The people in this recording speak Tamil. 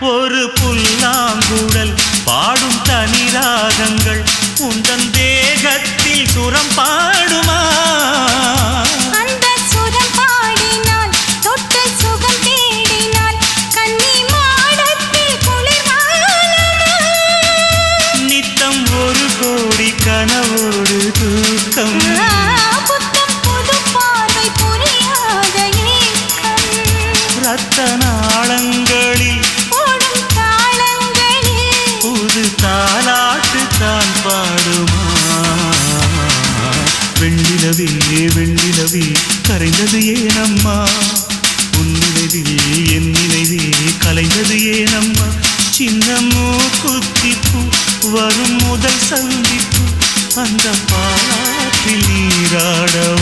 ஒரு புல்லாங்குழல் பாடும் தனி ராகங்கள் உந்தன் தேகத்தில் சுரம் பாடுமா? அந்த சுரம் பாடினால் தொட்டு வெண்ணிலவே வெண்ணிலவே கரைந்தது ஏனம்மா? உன் நினைவில் என் நினைவே கலைந்தது ஏனம்மா? சின்னமோ குத்திப்பு வரும் முதல் சந்திப்பு அந்த பாட்டில் நீராடவா